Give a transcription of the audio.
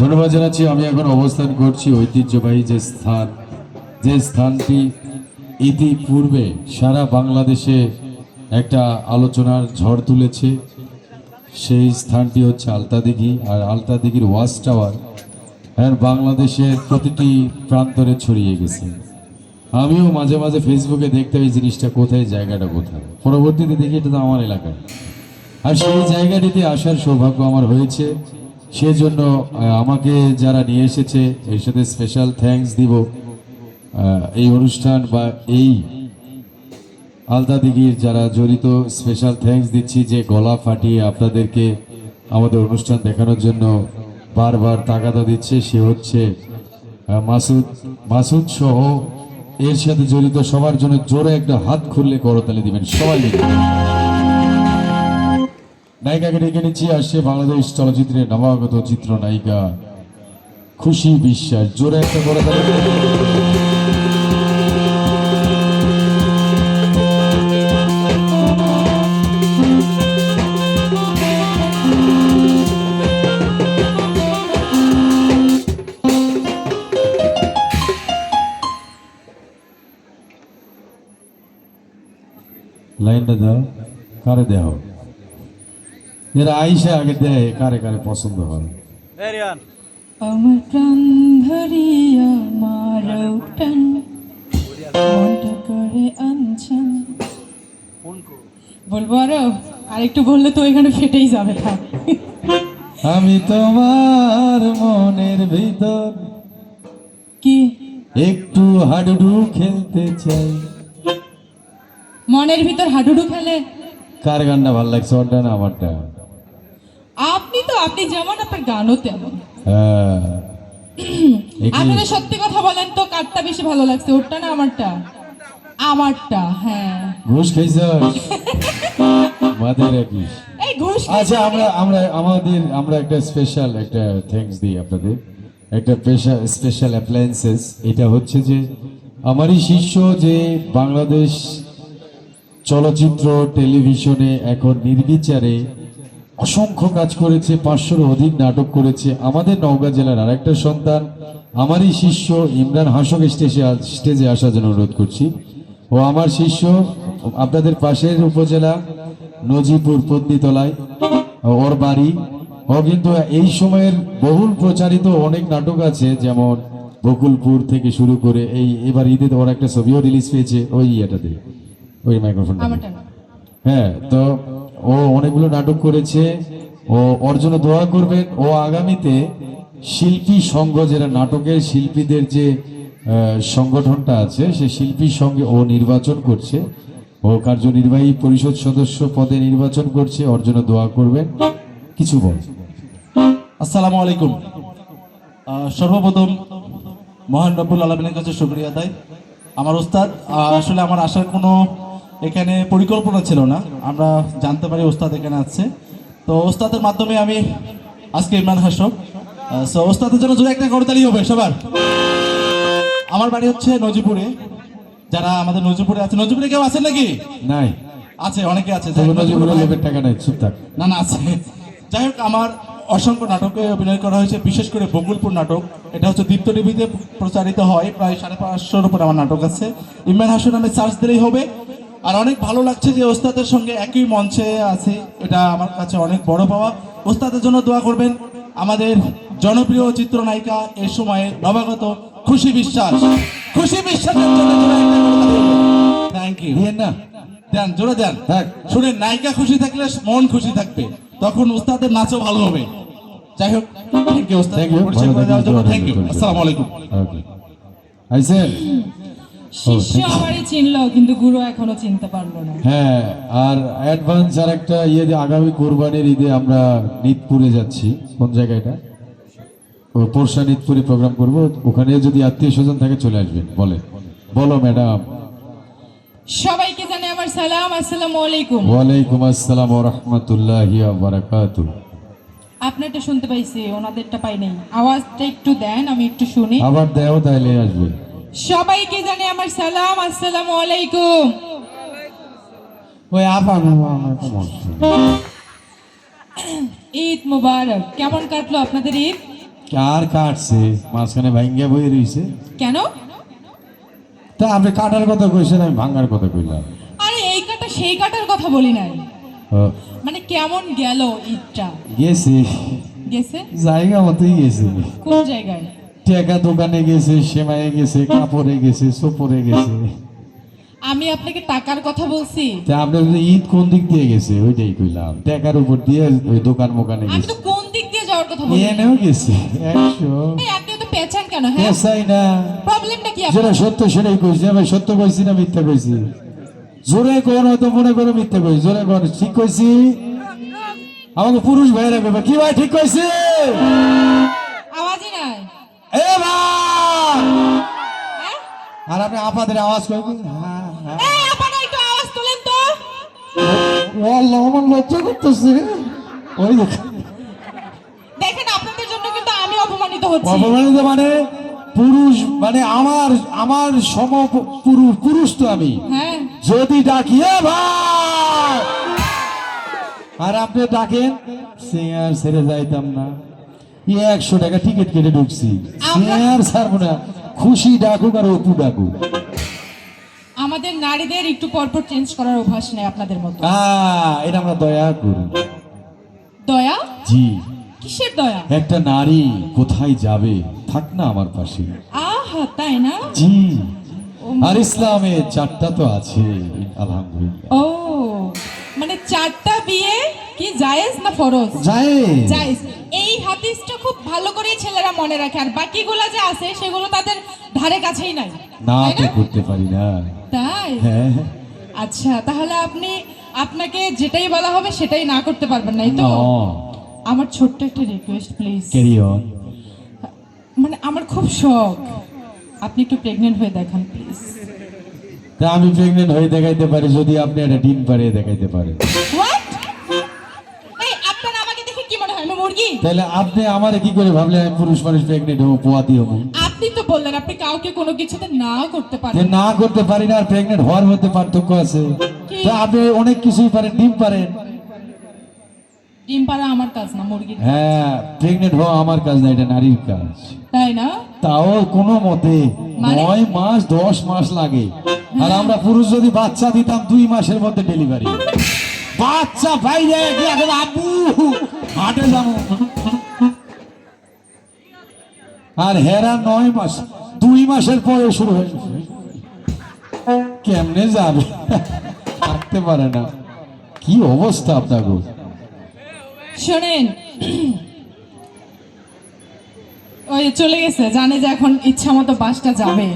ধন্যবাদ জানাচ্ছি। আমি এখন অবস্থান করছি ঐতিহ্যবাহী যে স্থান। যে স্থানটি ইতিপূর্বে সারা বাংলাদেশে একটা আলোচনার ঝড় তুলেছে। সেই স্থানটি হচ্ছে আলতাদিঘি আর আলতাদিঘির ওয়াচ টাওয়ার আর বাংলাদেশের প্রতিটি প্রান্তরে ছড়িয়ে গেছে। আমিও মাঝে মাঝে ফেসবুকে দেখতে এই জিনিসটা কোথায়, জায়গাটা কোথায়। পরবর্তীতে দেখি এটা তো আমার এলাকায়। আর সেই জায়গাটিতে আসার সৌভাগ্য আমার হয়েছে। সেজন্য আমাকে যারা নিয়ে এসেছে, এর সাথে স্পেশাল থ্যাঙ্কস দিব। এই অনুষ্ঠান বা এই আলতা দিঘির যারা জড়িত স্পেশাল থ্যাঙ্কস দিচ্ছি যে গলা ফাটিয়ে আপনাদেরকে আমাদের অনুষ্ঠান দেখানোর জন্য বারবার তাগাদা দিচ্ছে। সে হচ্ছে মাসুদ মাসুদ সহ এর সাথে জড়িত সবার জন্য জোরে একটা হাত খুললে করতালি দিবেন। সবাই নায়িকাকে ডেকে নিচ্ছি, আসছে বাংলাদেশ চলচ্চিত্রের নবাগত চিত্র নায়িকা খুশি বিশ্বাস। জোরে একটা করতালি লাইনটা দাও, কারে দেও এরা আইসা আগে দেয় কারে কারে পছন্দ হয় আমার প্রাণ ধরিয়া মারও টান মনটা করে আনছেন। বলব আরও আর একটু বললে তো এখানে ফেটেই যাবে থাক আমি তোমার মনের ভিতর কি? একটু হাডুডু খেলতে চাই। মনের ভিতর হাডুডু খেলে? কার গানটা ভালো লাগছে? ওরটা না আমারটা? তো আপনি যেমন আপনার গানও তেমন। হ্যাঁ? আপনারা সত্যি কথা বলেন তো কারটা বেশি ভালো লাগছে ওরটা না আমারটা? আমারটা হ্যাঁ। ঘুষ খাইছ? মাথায় রাখিস এই ঘুষ আচ্ছা আমরা আমরা আমাদের আমরা একটা স্পেশাল একটা থ্যাঙ্কস দিই আপনাদের। একটা পেশা স্পেশাল অ্যাপ্লায়েন্সেস এটা হচ্ছে যে আমারই শিষ্য যে বাংলাদেশ চলচ্চিত্র টেলিভিশনে এখন নির্বিচারে অসংখ্য কাজ করেছে পাঁচশোর অধিক নাটক করেছে। আমাদের নওগাঁ জেলার আরেকটা সন্তান আমারই শিষ্য ইমরান হাসক স্টেজে স্টেজে আসার জন্য অনুরোধ করছি। ও আমার শিষ্য আপনাদের পাশের উপজেলা নজিপুর পত্নীতলায় ওর বাড়ি। ও কিন্তু এই সময়ের বহুল প্রচারিত অনেক নাটক আছে যেমন বকুলপুর থেকে শুরু করে এই এবার ঈদে ওর একটা ছবিও রিলিজ পেয়েছে ওই ইয়েটাতে ওই মাইক্রোফোনটা আমারটা না। হ্যাঁ তো ও অনেকগুলো নাটক করেছে। ও ওর জন্য দোয়া করবেন। ও আগামীতে শিল্পী সংঘ যেটা নাটকের শিল্পীদের যে সংগঠনটা আছে, সে শিল্পী সঙ্গে ও নির্বাচন করছে। ও কার্যনির্বাহী পরিষদ সদস্য পদে নির্বাচন করছে। ওর জন্য দোয়া করবেন। কিছু বল। আসসালামু আলাইকুম। সর্বপ্রথম মহান রব্বুল আলমিনের কাছে শুক্রিয়া দেয় আমার ওস্তাদ আসলে আমার আসার কোনো এখানে পরিকল্পনা ছিল না। আমরা জানতে পারি ওস্তাদ এখানে আছে। তো ওস্তাদের মাধ্যমে আমি আজকে ইমরান হাসব সো ওস্তাদের জন্য জোরে একটা করতালি হবে সবার। আমার বাড়ি হচ্ছে নজিপুরে। যারা আমাদের নজিপুরে আছে নজিপুরে কেউ আছেন নাকি? নাই। আছে অনেকে আছে। নজিপুরে- লোকের টাকা নাই চুপ থাক। না না আছে। যাই হোক আমার অসংখ্য নাটকে অভিনয় করা হয়েছে বিশেষ করে বকুলপুর নাটক। এটা হচ্ছে দীপ্ত টিভিতে প্রচারিত হয় প্রায় সাড়ে পাঁচশোর উপর আমার নাটক আছে। ইমরান হাসন নামে সার্চ দিলেই হবে। আর অনেক ভালো লাগছে যে ওস্তাদের সঙ্গে একই মঞ্চে আছে। এটা আমার কাছে অনেক বড় পাওয়া। ওস্তাদের জন্য দোয়া করবেন আমাদের জনপ্রিয় চিত্রনায়িকা এ সময়ে নবাগত খুশি বিশ্বাস। খুশি বিশ্বাসের জন্য থ্যাংক ইউ না। দেন জোরে দেন। থাক। শুনে নায়িকা খুশি থাকলে মন খুশি থাকবে। তখন উস্তাদের নাচও ভালো হবে। যাই হোক থ্যাংক ইউ উস্তাদ থ্যাংক ইউ পরিচয় করে দেওয়ার জন্য থ্যাংক ইউ আসসালামু আলাইকুম। আইসেন? শিষ্য আমারই চিনলো কিন্তু গুরু এখনও চিনতে পারল না। হ্যাঁ আর অ্যাডভান্স আর একটা ইয়ে আগামী কোরবানির ঈদে আমরা নিতপুরে যাচ্ছি। কোন জায়গাটা ও নিতপুরে প্রোগ্রাম করব। ওখানে যদি আত্মীয় স্বজন থাকে চলে আসবেন। বলে। বলো ম্যাডাম সবাইকে জানে আমার সালাম আসসালামু আলাইকুম। ওয়ালাইকুম আসসালাম ওয়া রাহমাতুল্লাহি ওয়া বারাকাতুহু। আপনারটা শুনতে পাইছি ওনাদেরটা পাই নাই। আওয়াজটা একটু দেন আমি একটু শুনি। আবার দেও তাইলে আসবে। সবাইকে জানে আমার সালাম আসসালামু আলাইকুম। ওই ঈদ মুবারক। কেমন কাটলো আপনাদের ঈদ? কার কাটছে? মাঝখানে ভাঙ্গা বয়ে রইছে। কেন? তা আপনি কাটার কথা কইছেন আমি ভাঙার কথা কইলাম। আরে এই কাটা সেই কাটার কথা বলি নাই। মানে কেমন গেল ঈদটা? গেছি। গেছে? জায়গা মতোই গেছে। কোন জায়গায়? টেকা দোকানে গেছে সেমাইয়ে গেছে কাপড়ে গেছে সোপরে গেছে। আমি আপনাকে টাকার কথা বলছি। তা আপনার ঈদ কোন দিক দিয়ে গেছে? ওইটাই কইলাম। টাকার উপর দিয়ে ওই দোকান মোকানে আমি গেছে। তো কোন দিক দিয়ে যাওয়ার কথা বলি? নাই। এনেও গেছে একশো। এই আপনি তো পেঁচান কেন হ্যাঁ? পেশাই না। প্রবলেমটা কি যেটা সত্য সেটাই কইছি আমি সত্য কইছি না মিথ্যা কইছি? জোরে কোন হয়তো মনে করো মিথ্যা কইছি। জোরে কোন ঠিক কইছি? আমাকে পুরুষ ভাইরা কইবে কি ভাই ঠিক কইছি আওয়াজই নাই এ ভাই হ্যাঁ? আর আপনি আপাদের আওয়াজ করবেন হ্যাঁ হ্যাঁ। লজ্জা করতেছে। ওই দেখেন আপনাদের জন্য কিন্তু আমি অপমানিত হচ্ছি। অপমানিত মানে পুরুষ মানে আমার আমার সম পুরুষ পুরুষ তো আমি। হ্যাঁ। যদি ডাকি ভাই! আর আপনি ডাকেন সিঙ্গার ছেড়ে যাইতাম না। একশো টাকা টিকিট কেটে ঢুকছি। আমরা- ছাড়বো না। খুশি ডাকুক আর অপু ডাকুক। আমাদের নারীদের একটু পরপর চেঞ্জ করার অভ্যাস নেই আপনাদের মতো। এটা আমরা দয়া করি। দয়া? জি। কিসের দয়া? একটা নারী কোথায় যাবে? থাক না আমার পাশে। আহা তাই না? জি। আর ইসলামে চারটা তো আছে আলহামদুলিল্লাহ। ও মানে চারটা বিয়ে কি জায়েজ না ফরজ? যায় জায়েজ। এই হাদিসটা খুব ভালো করে ছেলেরা মনে রাখে আর বাকিগুলো যে আছে সেগুলো তাদের ধারে কাছেই নাই। না করতে পারি না। তাই? হ্যাঁ আচ্ছা তাহলে আপনি আপনাকে যেটাই বলা হবে সেটাই না করতে পারবেন না এই তো? আমার ছোট্ট একটা রিকোয়েস্ট প্লিজ ক্যারি অন মানে আমার খুব শখ। আপনি একটু প্রেগনেন্ট হয়ে দেখান প্লিজ তা আমি প্রেগনেন্ট হয়ে দেখাইতে পারি যদি আপনি একটা ডিম পারিয়ে দেখাইতে পারেন। তাহলে আপনি আমারে কি করে ভাবলেন আমি পুরুষ মানুষ প্রেগনেন্ট হব পোয়াতি হব? আপনি তো বললেন আপনি কাউকে কোনো কিছুতে না করতে পারেন। না করতে পারি না আর প্রেগনেন্ট হওয়ার মধ্যে পার্থক্য আছে? তা আপনি অনেক কিছুই পারেন ডিম পারেন। ডিম পাড়া আমার কাজ না মুরগি হ্যাঁ প্রেগনেন্ট হওয়া আমার কাজ না এটা নারীর কাজ। তাই না? তাও কোনো মতে মানে? নয় মাস দশ মাস লাগে। আর আমরা পুরুষ যদি বাচ্চা দিতাম দুই মাসের মধ্যে ডেলিভারি বাচ্চা বাইরে গিয়ে এখন হাটে যাব। আর হেরা নয় মাস, দুই মাসের পরে শুরু হয়ে কেমনে যাবে? থাকতে পারে না। কি অবস্থা আপনার শোনেন, ওই চলে গেছে, জানে যে এখন ইচ্ছা মতো বাসটা যাবে।